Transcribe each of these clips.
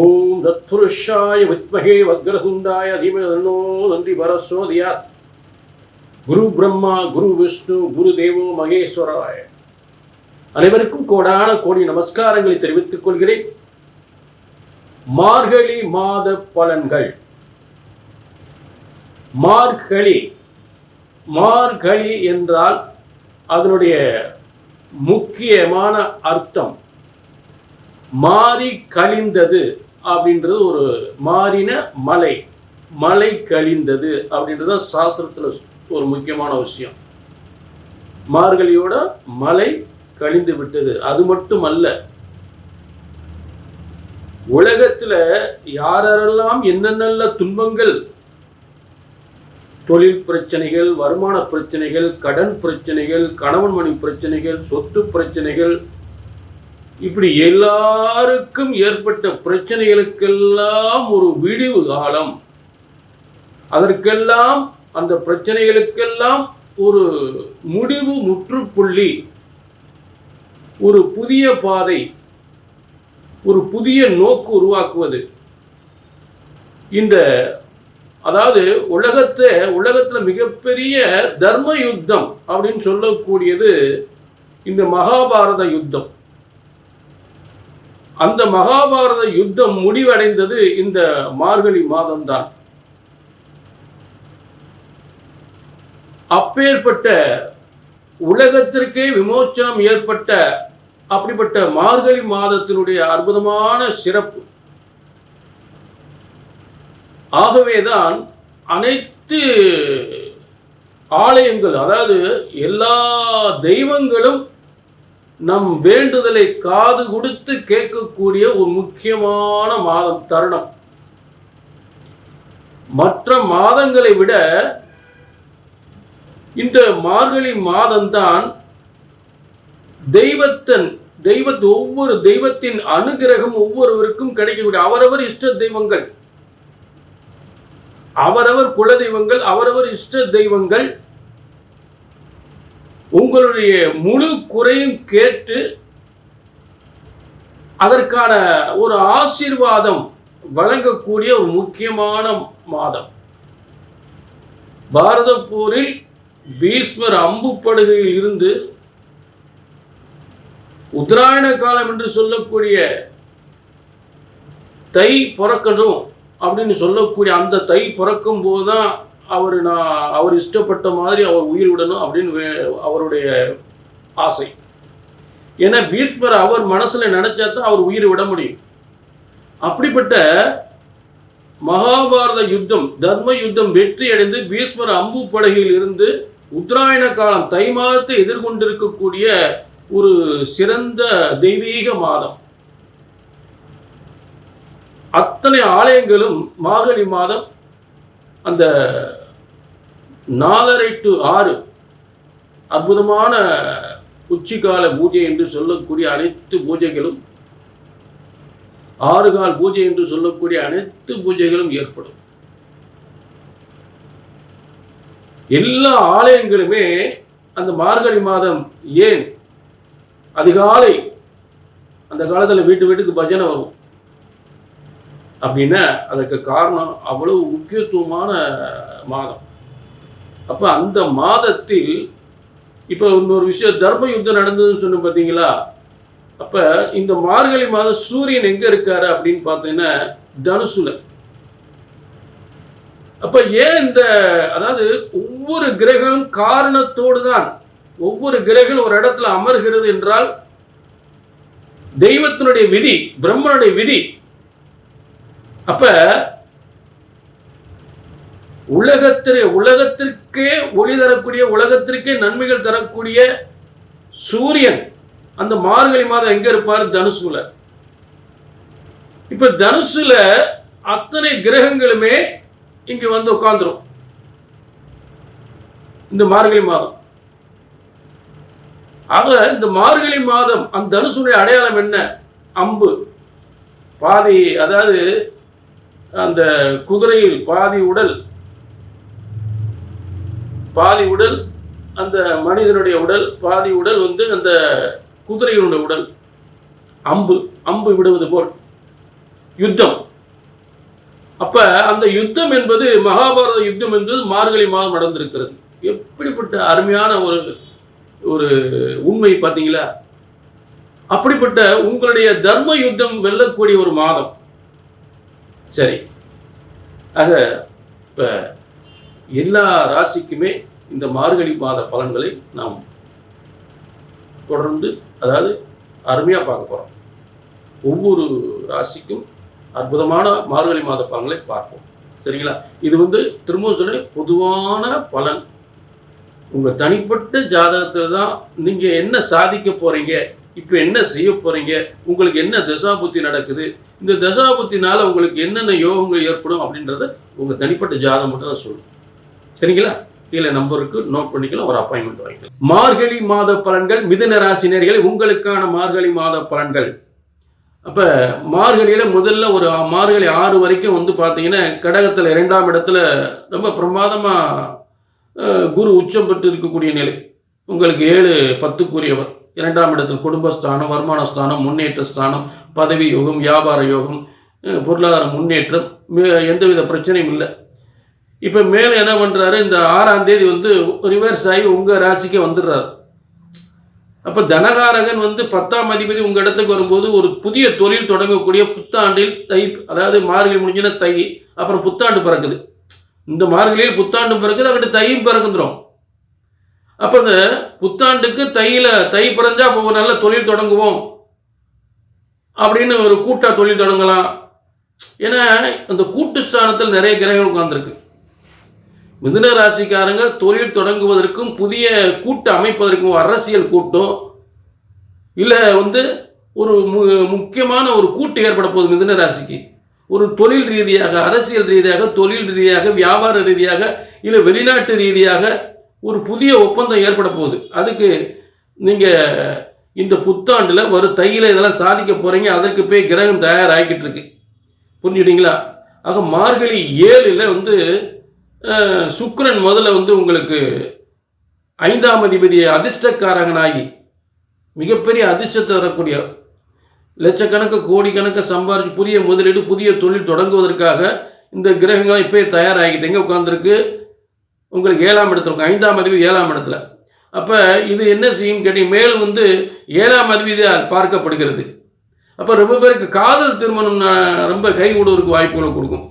ஓம் தத்புருஷாய வித்மகே வக்ரதுண்டாய தீமதன்னோ நன்றி பரஸ்வதியாத் குரு பிரம்மா குரு விஷ்ணு குரு தேவோ மகேஸ்வராய அனைவருக்கும் கோடான கோடி நமஸ்காரங்களை தெரிவித்துக் கொள்கிறேன். மார்கழி மாத பலன்கள். மார்கழி மார்கழி என்றால் அதனுடைய முக்கியமான அர்த்தம். மாறி கழிந்தது அப்படின்றது ஒரு மாறின மலை. மலை கழிந்தது அப்படின்றது சாஸ்திரத்தில் ஒரு முக்கியமான விஷயம். மார்கழியோட மலை கழிந்து விட்டது. அது மட்டும் அல்ல உலகத்துல யாரெல்லாம் என்னென்ன துன்பங்கள் தொழில் பிரச்சனைகள் வருமான பிரச்சனைகள் கடன் பிரச்சனைகள் கணவன் மணி பிரச்சனைகள் சொத்து பிரச்சனைகள் இப்படி எல்லாருக்கும் ஏற்பட்ட பிரச்சனைகளுக்கெல்லாம் ஒரு விடிவு காலம். அதற்கெல்லாம் அந்த பிரச்சனைகளுக்கெல்லாம் ஒரு முடிவு முற்றுப்புள்ளி ஒரு புதிய பாதை ஒரு புதிய நோக்கு உருவாக்குவது. இந்த அதாவது உலகத்தை உலகத்தில் மிகப்பெரிய தர்ம யுத்தம் அப்படின்னு சொல்லக்கூடியது இந்த மகாபாரத யுத்தம். அந்த மகாபாரத யுத்தம் முடிவடைந்தது இந்த மார்கழி மாதம்தான். அப்பேற்பட்ட உலகத்திற்கே விமோச்சனம் ஏற்பட்ட அப்படிப்பட்ட மார்கழி மாதத்தினுடைய அற்புதமான சிறப்பு. ஆகவேதான் அனைத்து ஆலயங்கள் அதாவது எல்லா தெய்வங்களும் நம் வேண்டுதலை காது கொடுத்து கேட்கக்கூடிய ஒரு முக்கியமான மாதம் தருணம். மற்ற மாதங்களை விட இந்த மார்கழி மாதம்தான் தெய்வத்தன் தெய்வ ஒவ்வொரு தெய்வத்தின் அனுகிரகம் ஒவ்வொருவருக்கும் கிடைக்கக்கூடிய. அவரவர் இஷ்ட தெய்வங்கள். அவரவர் குல தெய்வங்கள் அவரவர் இஷ்ட தெய்வங்கள் உங்களுடைய முழு குறையும் கேட்டு அதற்கான ஒரு ஆசீர்வாதம் வழங்கக்கூடிய ஒரு முக்கியமான மாதம். பாரத போரில் பீஸ்மர் அம்புப்படுகையில் இருந்து உத்தராயண காலம் என்று சொல்லக்கூடிய தை பிறக்கணும் அப்படின்னு சொல்லக்கூடிய அந்த தை பிறக்கும் போது தான் அவர் நான் அவர் இஷ்டப்பட்ட மாதிரி அவர் உயிர் விடணும் அப்படின்னு அவருடைய ஆசை. ஏன்னா பீஷ்மர் அவர் மனசில் நினைச்சா தான் அவர் உயிர் விட முடியும். அப்படிப்பட்ட மகாபாரத யுத்தம் தர்ம யுத்தம் வெற்றி அடைந்து பீஷ்மர் அம்பு படகில் இருந்து உத்தராயண காலம் தை மாதத்தை எதிர்கொண்டிருக்கக்கூடிய ஒரு சிறந்த தெய்வீக மாதம். அத்தனை ஆலயங்களும் மார்கழி மாதம் அந்த நாலரை டு ஆறு அற்புதமான உச்சிகால பூஜை என்று சொல்லக்கூடிய அனைத்து பூஜைகளும் ஆறு கால் பூஜை என்று சொல்லக்கூடிய அனைத்து பூஜைகளும் ஏற்படும். எல்லா ஆலயங்களுமே அந்த மார்கழி மாதம் ஏன்? அதிகாலை அந்த காலத்தில் வீட்டு வீட்டுக்கு பஜனை வரும். அப்படின்னா அதுக்கு காரணம் அவ்வளவு முக்கியத்துவமான மாதம். அப்போ அந்த மாதத்தில் இப்போ இன்னொரு விஷயம் தர்ம யுத்தம் நடந்ததுன்னு சொன்ன பார்த்தீங்களா அப்போ இந்த மார்கழி மாதம் சூரியன் எங்கே இருக்காரு அப்படின்னு பார்த்தீங்கன்னா தனுசுல. அப்போ ஏன் இந்த அதாவது ஒவ்வொரு கிரகம் காரணத்தோடு தான் ஒவ்வொரு கிரகம் ஒரு இடத்துல அமர்கிறது என்றால் தெய்வத்தினுடைய விதி பிரம்மனுடைய விதி அப்ப உலகத்திற்கு உலகத்திற்கே ஒளி தரக்கூடிய உலகத்திற்கே நன்மைகள் தரக்கூடிய சூரியன் அந்த மார்கழி மாதம் எங்க இருப்பார்? தனுசுல. இப்ப தனுசுல அத்தனை கிரகங்களுமே இங்க வந்து உட்கார்ந்துரும். இந்த மார்கழி மாதம். ஆக இந்த மார்கழி மாதம் அந்த தனுசுடைய அடையாளம் என்ன? அம்பு. பாதி அதாவது அந்த குதிரையில் பாதி உடல் பாதி உடல் அந்த மனிதனுடைய உடல் பாதி உடல் வந்து அந்த குதிரையினுடைய உடல். அம்பு அம்பு விடுவது போல். யுத்தம். அப்ப அந்த யுத்தம் என்பது மகாபாரத யுத்தம் என்பது மார்கழி மாதம் நடந்திருக்கிறது. எப்படிப்பட்ட அருமையான ஒரு ஒரு உண்மை பார்த்தீங்களா? அப்படிப்பட்ட உங்களுடைய தர்ம யுத்தம் வெல்லக்கூடிய ஒரு மாதம். சரி. ஆக இப்போ எல்லா ராசிக்குமே இந்த மார்கழி மாத பலன்களை நாம் தொடர்ந்து அதாவது அருமையாக பார்க்க போகிறோம் ஒவ்வொரு ராசிக்கும் அற்புதமான மார்கழி மாத பலன்களை பார்ப்போம். சரிங்களா? இது வந்து திரும்ப சொல்லி பொதுவான பலன். உங்கள் தனிப்பட்ட ஜாதகத்தில் தான் நீங்கள் என்ன சாதிக்க போகிறீங்க இப்போ என்ன செய்ய போகிறீங்க உங்களுக்கு என்ன தசாபுத்தி நடக்குது? இந்த தசாபுத்தினால் உங்களுக்கு என்னென்ன யோகங்கள் ஏற்படும் அப்படின்றத உங்கள் தனிப்பட்ட ஜாதகம் மட்டும் தான் சொல்லும். சரிங்களா? கீழே நம்பருக்கு நோட் பண்ணிக்கலாம். ஒரு அப்பாயின்மெண்ட் வாங்கிக்கலாம். மார்கழி மாத பலன்கள் மிதுன ராசினியர்கள் உங்களுக்கான மார்கழி மாத பலன்கள். அப்போ மார்கழியில் முதல்ல ஒரு மார்கழி ஆறு வரைக்கும் வந்து பார்த்தீங்கன்னா கடகத்தில் இரண்டாம் இடத்துல ரொம்ப பிரமாதமாக குரு உச்சம் பெற்று இருக்கக்கூடிய நிலை. உங்களுக்கு ஏழு பத்துக்குரியவர். இரண்டாம் இடத்தில் குடும்பஸ்தானம் வருமான ஸ்தானம் முன்னேற்ற ஸ்தானம் பதவி யோகம் வியாபார யோகம் பொருளாதார முன்னேற்றம் மே- எந்தவித பிரச்சனையும் இல்லை. இப்போ மேலே என்ன பண்ணுறாரு இந்த ஆறாம் தேதி வந்து ரிவர்ஸ் ஆகி உங்கள் ராசிக்கு வந்துடுறாரு. அப்போ தனகாரகன் வந்து பத்தாம் அதிபதி உங்கள் இடத்துக்கு வரும்போது ஒரு புதிய தொழில் தொடங்கக்கூடிய புத்தாண்டில் தை அதாவது மார்கழி முடிஞ்சுன்னா தை அப்புறம் புத்தாண்டு பிறக்குது. இந்த மார்கழியில் புத்தாண்டு பிறக்குது அங்கிட்டு தையும் பிறக்குந்துடும் அப்போ இந்த புத்தாண்டுக்கு தையில் தை பிறந்தா அப்போ ஒரு நல்ல தொழில் தொடங்குவோம். அப்படின்னு ஒரு கூட்டாக தொழில் தொடங்கலாம். ஏன்னா அந்த கூட்டு ஸ்தானத்தில் நிறைய கிரகங்கள் உட்கார்ந்துருக்கு. மிதுன ராசிக்காரங்க தொழில் தொடங்குவதற்கும் புதிய கூட்டு அமைப்பதற்கும் அரசியல் கூட்டம் இல்லை வந்து ஒரு மு முக்கியமான ஒரு கூட்டு ஏற்பட போகுது மிதுன ராசிக்கு. ஒரு தொழில் ரீதியாக அரசியல் ரீதியாக தொழில் ரீதியாக வியாபார ரீதியாக இல்லை வெளிநாட்டு ரீதியாக ஒரு புதிய ஒப்பந்தம் ஏற்பட போகுது. அதுக்கு நீங்கள் இந்த புத்தாண்டில் ஒரு தையில் இதெல்லாம் சாதிக்க போகிறீங்க அதற்கு போய் கிரகம் தயாராகிக்கிட்டு இருக்கு. புரிஞ்சுட்டிங்களா ஆக மார்கழி ஏழில் வந்து சுக்கரன் முதல்ல வந்து உங்களுக்கு ஐந்தாம் அதிபதி அதிர்ஷ்டக்காரங்கனாகி மிகப்பெரிய அதிர்ஷ்டத்தை தரக்கூடிய லட்சக்கணக்கு கோடிக்கணக்கு சம்பாரிச்சு புதிய முதலீடு புதிய தொழில் தொடங்குவதற்காக இந்த கிரகங்கள் இப்போயே தயாராகிட்டீங்க உட்காந்துருக்கு உங்களுக்கு ஏழாம் இடத்துல இருக்கும் ஐந்தாம் அதிபதி ஏழாம் இடத்துல. அப்போ இது என்ன செய்யும் கேட்டீங்க? மேலும் வந்து ஏழாம் அதிபதியால் பார்க்கப்படுகிறது. அப்போ ரொம்ப பேருக்கு காதல் திருமணம் ரொம்ப கை கூடுவதற்கு வாய்ப்புகளை கொடுக்கும்.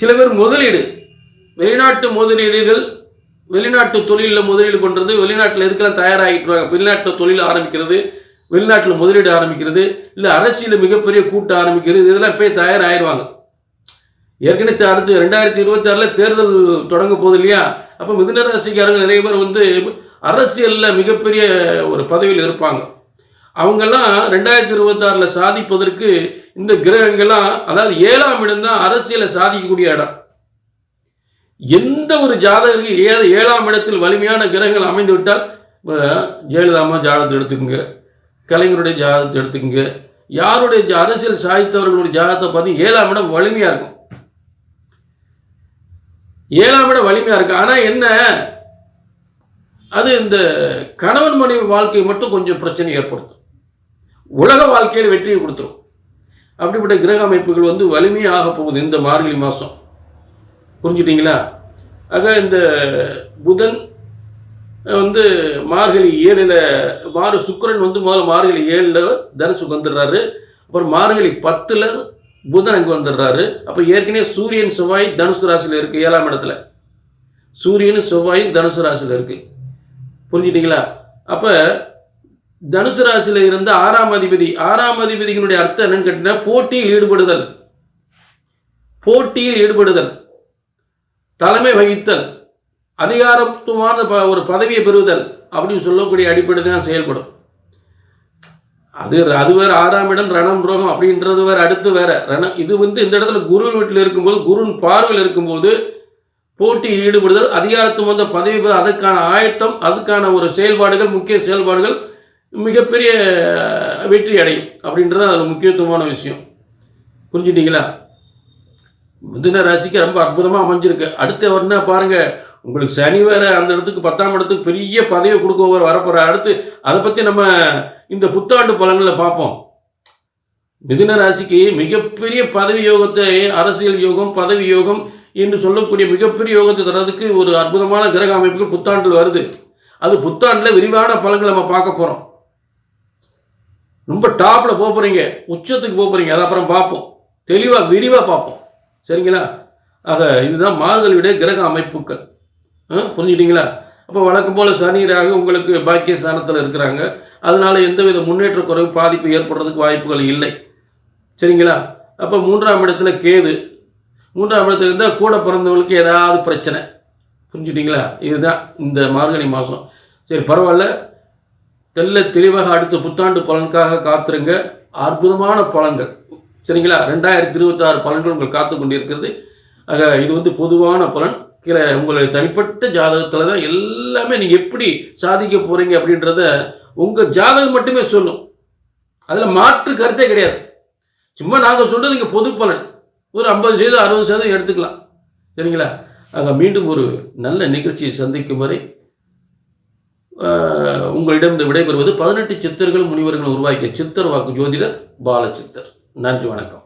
சில பேர் முதலீடு. வெளிநாட்டு முதலீடுகள் வெளிநாட்டு தொழிலில் முதலீடு பண்ணுறது வெளிநாட்டில் எதுக்கெல்லாம் தயாராகிட்டு வெளிநாட்டு தொழில் ஆரம்பிக்கிறது வெளிநாட்டில் முதலீடு ஆரம்பிக்கிறது இல்லை அரசியல் மிகப்பெரிய கூட்டம் ஆரம்பிக்கிறது இதெல்லாம் போய் தயாராகிடுவாங்க ஏற்கனவே அடுத்து ரெண்டாயிரத்தி இருபத்தி ஆறில் தேர்தல் தொடங்க போகுது இல்லையா? அப்போ மிதுன ராசிக்காரங்க நிறைய பேர் வந்து அரசியலில் மிகப்பெரிய ஒரு பதவியில் இருப்பாங்க. அவங்கெல்லாம் ரெண்டாயிரத்தி இருபத்தாறில் சாதிப்பதற்கு இந்த கிரகங்கள்லாம் அதாவது ஏழாம் இடம் தான் அரசியலை சாதிக்கக்கூடிய இடம். எந்த ஒரு ஜாதகருக்கு ஏ ஏழாம் இடத்தில் வலிமையான கிரகங்கள் அமைந்து விட்டால் ஜெயலலிதாமா ஜாதகத்தை எடுத்துக்கோங்க. கலைஞருடைய ஜாதகத்தை எடுத்துக்கோங்க. யாருடைய ஜா- அரசியல் சாதித்தவர்களுடைய ஜாதகத்தை பார்த்து ஏழாம் இடம் வலிமையாக இருக்கும்? ஏழாம் இடம் வலிமையாக இருக்கு. ஆனால் என்ன? அது இந்த கணவன் மனைவி வாழ்க்கை மட்டும் கொஞ்சம் பிரச்சனை ஏற்படுத்தும். உலக வாழ்க்கையில் வெற்றியை கொடுத்துரும். அப்படிப்பட்ட கிரக அமைப்புகள் வந்து வலிமையாக போகுது இந்த மார்கழி மாதம் புரிஞ்சுட்டிங்களா ஆக இந்த புதன் வந்து மார்கழி ஏழில் மாறு சுக்கிரன் வந்து முதல்ல மார்கழி ஏழில் தனுசுக்கு வந்துடுறாரு. அப்புறம் மார்கழி பத்தில் புதன் அங்கே வந்துடுறாரு. அப்போ ஏற்கனவே சூரியன் செவ்வாய் தனுசு ராசியில் இருக்குது ஏழாம் இடத்துல. சூரியனும் செவ்வாயும் தனுசு ராசியில் இருக்குது புரிஞ்சிட்டிங்களா? அப்போ தனுசு ராசியில் இருந்த ஆறாம் அதிபதி ஆறாம் அதிபதியினுடைய அர்த்தம் என்னன்னு கேட்டீங்கன்னா போட்டியில் ஈடுபடுதல். போட்டியில் ஈடுபடுதல். தலைமை வகித்தல். அதிகாரத்துவமான ப- ஒரு பதவியை பெறுதல் அப்படின்னு சொல்லக்கூடிய அடிப்படை தான் செயல்படும். அது அது வேற ஆறாம் இடம் ரணம் ரோகம் அப்படின்றது வேற அடுத்து வேற ரணம். இது வந்து இந்த இடத்துல குரு வீட்டில் இருக்கும்போது குருவின் பார்வையில் இருக்கும்போது போட்டியில் ஈடுபடுதல் அதிகாரத்துவம் வந்த பதவி பெற அதற்கான ஆயத்தம் அதுக்கான ஒரு செயல்பாடுகள் முக்கிய செயல்பாடுகள் மிகப்பெரிய வெற்றி அடையும் அப்படின்றது அது முக்கியத்துவமான விஷயம். புரிஞ்சுட்டீங்களா? மிதுன ராசிக்கு ரொம்ப அற்புதமாக அமைஞ்சிருக்கு. அடுத்த வரனா பாருங்கள் உங்களுக்கு சனி வேறு அந்த இடத்துக்கு பத்தாம் இடத்துக்கு பெரிய பதவி கொடுக்கவர் வரப்போற அடுத்து அதை பற்றி நம்ம இந்த புத்தாண்டு பலன்களில் பார்ப்போம். மிதுன ராசிக்கு மிகப்பெரிய பதவி யோகத்தை அரசியல் யோகம் பதவி யோகம் என்று சொல்லக்கூடிய மிகப்பெரிய யோகத்தை தர்றதுக்கு ஒரு அற்புதமான கிரக அமைப்புகள் புத்தாண்டில் வருது. அது புத்தாண்டில் விரிவான பலன்களை நம்ம பார்க்க போகிறோம் ரொம்ப டாப்பில் போக போகிறீங்க உச்சத்துக்கு போக போகிறீங்க அது அப்புறம் பார்ப்போம். தெளிவாக விரிவாக பார்ப்போம். சரிங்களா? ஆக இதுதான் மார்கழியுடைய கிரக அமைப்புகள். புரிஞ்சுக்கிட்டீங்களா? அப்போ வழக்கம் போல் சனி உங்களுக்கு பாக்கிய ஸ்தானத்தில் இருக்கிறாங்க. அதனால் எந்தவித முன்னேற்ற குறைவு பாதிப்பு ஏற்படுறதுக்கு வாய்ப்புகள் இல்லை. சரிங்களா? அப்போ மூன்றாம் இடத்துல கேது. மூன்றாம் இடத்துல இருந்தால் கூட பிறந்தவங்களுக்கு ஏதாவது பிரச்சனை. புரிஞ்சுட்டிங்களா இதுதான் இந்த மார்கழி மாதம் சரி பரவாயில்ல. தெல்ல தெளிவாக அடுத்த புத்தாண்டு பலனுக்காக காத்துருங்க. அற்புதமான பலன்கள். சரிங்களா? ரெண்டாயிரத்தி இருபத்தாறு பலன்கள் உங்கள் காத்து கொண்டிருக்கிறது. ஆக இது வந்து பொதுவான பலன். கீழே உங்களுடைய தனிப்பட்ட ஜாதகத்தில் தான் எல்லாமே நீங்கள் எப்படி சாதிக்க போகிறீங்க அப்படின்றத உங்கள் ஜாதகம் மட்டுமே சொல்லும். அதில் மாற்று கருத்தே கிடையாது. சும்மா நாங்கள் சொல்கிறது இங்கே பொது பலன். ஒரு ஐம்பது சதவீதம் அறுபது சதவீதம் எடுத்துக்கலாம். சரிங்களா? ஆக மீண்டும் ஒரு நல்ல நிகழ்ச்சியை சந்திக்கும் வரை உங்களிடம் விடைபெறுவது பதினெட்டு சித்தர்கள் முனிவர்கள் உருவாக்கிய சித்தர் வாக்கு ஜோதிடர் பாலச்சித்தர் நன்றி வணக்கம்.